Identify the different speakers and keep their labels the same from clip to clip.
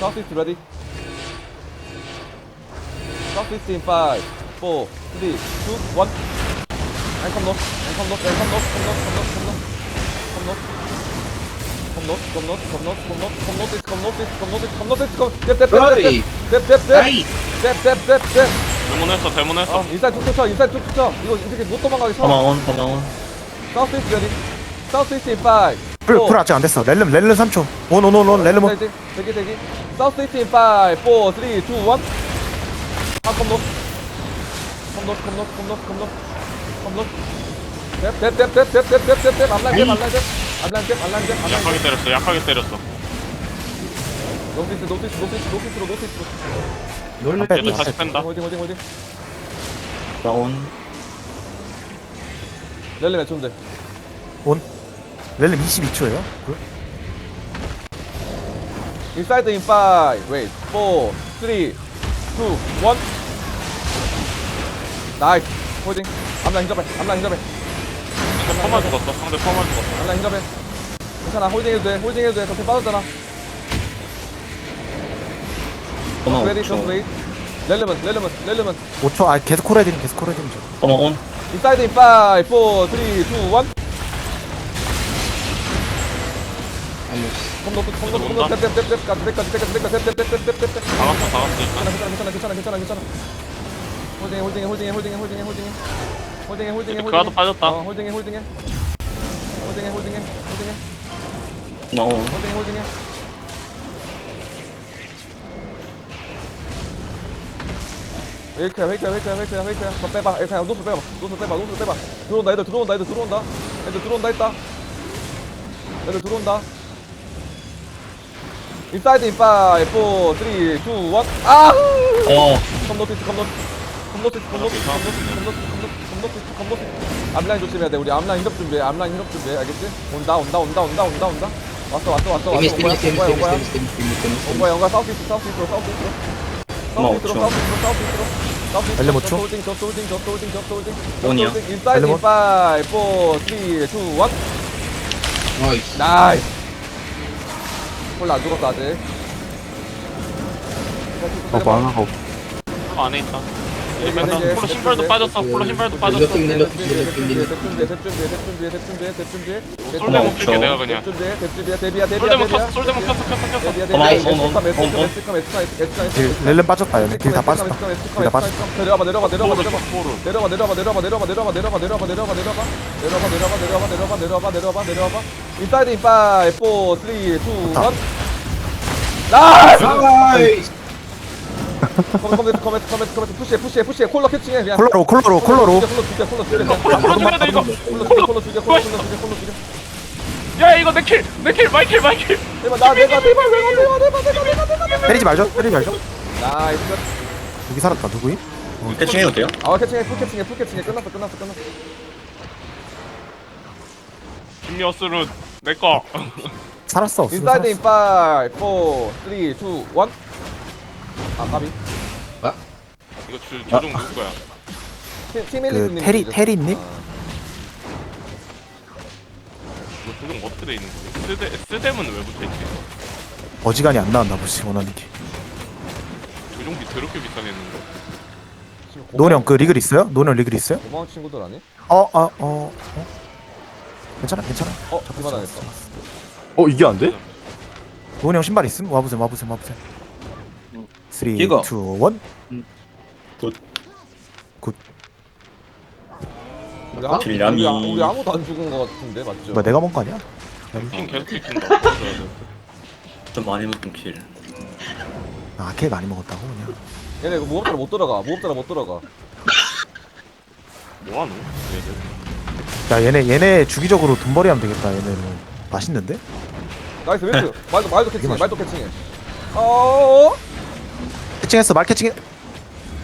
Speaker 1: Southeast ready. Southeast in five, four, three, two, one. And come north, and come north, and come north, come north, come north, come north, come north. Come north, come north, come north, come north, come north, come north, come north, come north, come step, step, step,
Speaker 2: Right.
Speaker 1: step, step, step,
Speaker 2: 아이
Speaker 1: step, step, step, step.
Speaker 3: 대문했어 대문했어
Speaker 1: 어, 인사이드 툭툭 쳐, 인사이드 툭툭 쳐. 이거 이렇게 못 도망가게 쳐.
Speaker 4: 고마원 고마원
Speaker 1: Southeast ready. Southeast in five,
Speaker 5: 풀,
Speaker 1: four,
Speaker 5: 풀 아직 안 됐어. 렐름, 렐름 3초. 온, 온, 온, 온, 렐름 온.
Speaker 1: 대기 대기 대기. 사우스 이스트 5 4 3 2 1 아, 컴노. 컴노 컴노 컴노 컴노. 컴노. 뎁뎁뎁뎁뎁뎁뎁 암라인 뎁 암라인 뎁 암라인 뎁 암라인 뎁 암라인
Speaker 3: 약하게
Speaker 1: 뎁
Speaker 3: 때렸어 약하게 때렸어.
Speaker 1: 노티스 노티스 노티스 노티스로 노티스로
Speaker 2: 놀래
Speaker 5: 앞에
Speaker 3: 얘도 다시 뺀다.
Speaker 1: 홀딩 홀딩 홀딩
Speaker 4: 나온.
Speaker 1: 렐리 몇 초인데?
Speaker 5: 온. 렐름 22초예요.
Speaker 1: 인사이드 인5 웨이트 4 3 2 1 나이스 홀딩 암라인 잡아 암라인 잡아
Speaker 3: 상대 퍼마 죽었어. 상대 퍼마 죽었어.
Speaker 1: 암라인 잡아 괜찮아. 홀딩 해도 돼. 홀딩 해도 돼. 저렇게 빠졌잖아.
Speaker 4: 고마원
Speaker 1: 레디 좀 웨이트 렐레먼 렐레먼 렐레먼
Speaker 5: 5초. 아, 계속 콜해드림, 계속 콜해드림. 좀.
Speaker 4: 고마원
Speaker 1: 인사이드 인5 4 3 2 1 컴노트 컴노트 컴노트 탭탭탭탭 까지 탭까지 탭까지 탭까지 탭탭탭탭탭탭
Speaker 3: 다 갔어 다 갔어 일단
Speaker 1: 괜찮아 괜찮아 괜찮아 괜찮아 괜찮아 홀딩해 홀딩해 홀딩해 홀딩해 홀딩해 홀딩해 홀딩해 홀딩해
Speaker 3: 그 와도 빠졌다.
Speaker 1: 어 홀딩해 홀딩해 홀딩해 홀딩해 홀딩해
Speaker 4: 고마원
Speaker 1: 홀딩해 홀딩해 웨이크야 웨이크야 웨이크야 웨이크야 웨이크야 더 빼봐 에 그냥 노스 빼봐 노스 빼봐 노스 빼봐 들어온다 애들 들어온다 애들 들어온다 애들 들어온다 했다 애들 들어온다 인사이드 인5 4 3 2 1 아!
Speaker 4: 어.
Speaker 1: 컴노티스 컴노티스. 컴노티스 컴노티스 컴노티스 컴노티스 컴노티스 컴노티스 앞라인 조심해야 돼. 우리 앞라인 힐업 준비해. 앞라인 힐업 준비해. 알겠지? 온다 온다 온다 온다 온다 온다. 왔어 왔어 왔어 왔어.
Speaker 2: 데미스
Speaker 1: 온 거야
Speaker 2: 데미스
Speaker 1: 온 거야. 온
Speaker 2: 데미스
Speaker 1: 거야
Speaker 2: 데미스 데미스 데미스
Speaker 1: 온 거야 온 거야 사우스 이스트 사우스 이스트로 사우스 이스트로 사우스 이스트로. 사우스 이스트로 사우스 이스트로. 사우스 이스트로.
Speaker 5: 쳐?
Speaker 1: 홀딩 저 홀딩 저 홀딩 저 홀딩
Speaker 4: 온이야?
Speaker 1: 인사이드
Speaker 5: 엘레
Speaker 1: 인5
Speaker 5: 못?
Speaker 1: 4 3 2 1
Speaker 2: 나이스
Speaker 1: 홀라 안 죽었어 아직
Speaker 6: 어, 만화가 없.
Speaker 3: 안에 있다 이 뺀다 폴로 신발도 빠졌어 폴로 신발도 빠졌어
Speaker 2: 몇 명, 몇 명,
Speaker 1: 준비해
Speaker 2: 몇 명, 몇 명.
Speaker 1: 준비해 준비해 준비해 준비해 준비해
Speaker 3: 솔데몬 킬게 내가 그냥
Speaker 1: 준비해 준비해 데비야 데비야
Speaker 3: 솔데몬
Speaker 1: 데비야
Speaker 3: 켰어 솔데몬 켰어 켰어 켰어
Speaker 1: 에스카
Speaker 5: 딜, 렐름 빠졌다, 얘네. 딜다 빠졌다. 딜다 빠졌다.
Speaker 1: 내려와 내려와 내려와
Speaker 3: 포를
Speaker 1: 내려와
Speaker 3: 포를
Speaker 1: 내려와 내려와 내려와 내려와 내려와 내려와 내려와 내려와 내려와 내려와 내려와 내려와 내려와 내려와 내려와 내려와 인사이드 인5 4 3 2 1 나이스
Speaker 2: 나이스
Speaker 1: 커맨 커맨 커맨 커맨 커맨 푸시해 푸시해 푸시해. 콜러 캐칭해 그냥.
Speaker 5: 콜러로, 콜러로, 콜러로.
Speaker 1: 콜러 죽여 콜러
Speaker 3: 폴로 폴로 죽여야 돼 이거.
Speaker 1: 콜러 죽여 콜러 죽여 콜러 죽여 콜러 죽여
Speaker 3: 야 이거 내킬 내킬 마이킬 마이킬.
Speaker 1: 내가 나 내가 내가 내가 내가 내가 내가 내가 내가 내가
Speaker 5: 때리지 말죠, 때리지 말죠.
Speaker 1: 나이스.
Speaker 5: 여기 살았다, 누구임?
Speaker 4: 대충해도 돼요?
Speaker 1: 아 캐칭해 풀 캐칭해 풀 캐칭해. 끝났어 끝났어 끝났어.
Speaker 3: 김여스는 내꺼
Speaker 5: 살았어.
Speaker 1: 인사이드 인5 4 3 2 1 아, 까비.
Speaker 3: 이거 주, 조종 누구 거야
Speaker 1: 팀
Speaker 5: 그. 테리, 테리님?
Speaker 3: 이거 조종 어떻게 돼 있는 거지 쓰데 쓰뎀은 왜 붙어있지
Speaker 5: 어지간히 안 나왔나 보지, 원하는 게.
Speaker 3: 조종비 더럽게 비싸게 했는데
Speaker 5: 노령, 그 리글 있어요? 노령 리글 있어요?
Speaker 1: 고마운 친구들 아니?
Speaker 5: 어, 어, 어, 어. 괜찮아, 괜찮아.
Speaker 1: 어, 그만하겠어.
Speaker 6: 어, 이게 안 돼?
Speaker 5: 노령 신발 있음? 와보세요, 와보세요, 와보세요. 3, 2, 1.
Speaker 4: 이거.
Speaker 5: 굿.
Speaker 1: 우리, 아무,
Speaker 4: 딜량이.
Speaker 1: 우리, 아- 우리 아무도 안 죽은 거 같은데, 맞죠?
Speaker 5: 뭐야, 내가 먹은 거 아니야?
Speaker 3: 핑 계속 찍힌다
Speaker 4: 좀 많이 먹은 킬
Speaker 5: 아, 걔 많이 먹었다고, 그냥.
Speaker 1: 얘네 이거 무법자로 못 들어가. 무법자로 못 들어가.
Speaker 3: 뭐하노 얘들
Speaker 5: 야, 얘네, 얘네 주기적으로 돈벌이 하면 되겠다, 얘네는. 맛있는데?
Speaker 1: 나이스, 웨이트. 말도, 말도 캐칭해, 말도 캐칭해. 어어 어?
Speaker 5: 말 캐칭해.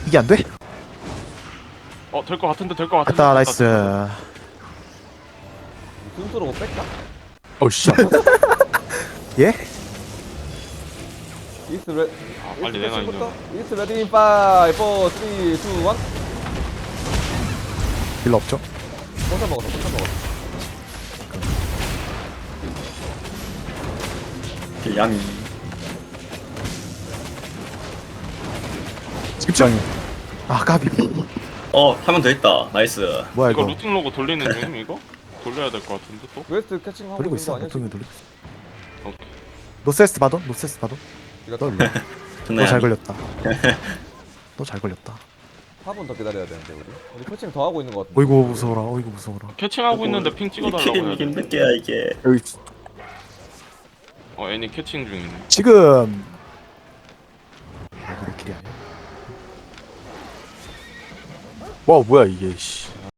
Speaker 5: 이게 안 돼?
Speaker 3: 어될 거 같은데 될거 같은데
Speaker 5: 됐다, 나이스.
Speaker 1: 순수로 못 뺄까?
Speaker 6: 어, 씨.
Speaker 5: 예?
Speaker 1: 이스트 레.
Speaker 3: 아, 빨리 내놔, 이거.
Speaker 1: 이스트 레디 인5 4 3 2 1
Speaker 5: 일로 없죠?
Speaker 1: 포션 먹었어, 포션 먹었어.
Speaker 4: 딜
Speaker 6: 입장이.
Speaker 5: 아 까비
Speaker 4: 어, 한명더 있다. 나이스.
Speaker 5: 뭐야
Speaker 3: 이거
Speaker 5: 이거
Speaker 3: 루팅 로고 돌리는 중 이거? 돌려야 될 것 같은데 또?
Speaker 1: 웨스트 캐칭 하고
Speaker 5: 돌리고
Speaker 1: 있는 거
Speaker 5: 있어
Speaker 1: 아니야?
Speaker 5: 보통이 돌리고 있어
Speaker 3: 오케이
Speaker 5: 노세스 받아 노세스 받아
Speaker 1: 이거
Speaker 5: 너
Speaker 4: 좋네.
Speaker 5: 너잘 걸렸다 너 잘 걸렸다
Speaker 1: 4분 더 기다려야 되는데 우리. 우리 캐칭 더 하고 있는 거 같은데.
Speaker 5: 어이구 무서워라 어이구 무서워라
Speaker 3: 캐칭하고 있는데 핑 찍어달라고
Speaker 4: 이게
Speaker 3: 해야 돼
Speaker 4: 힘든 게야 이게.
Speaker 6: 여기
Speaker 3: 어 애니 캐칭 중이네
Speaker 5: 지금 아 이거 내 길이 아니야
Speaker 6: 와 뭐야 이게 씨.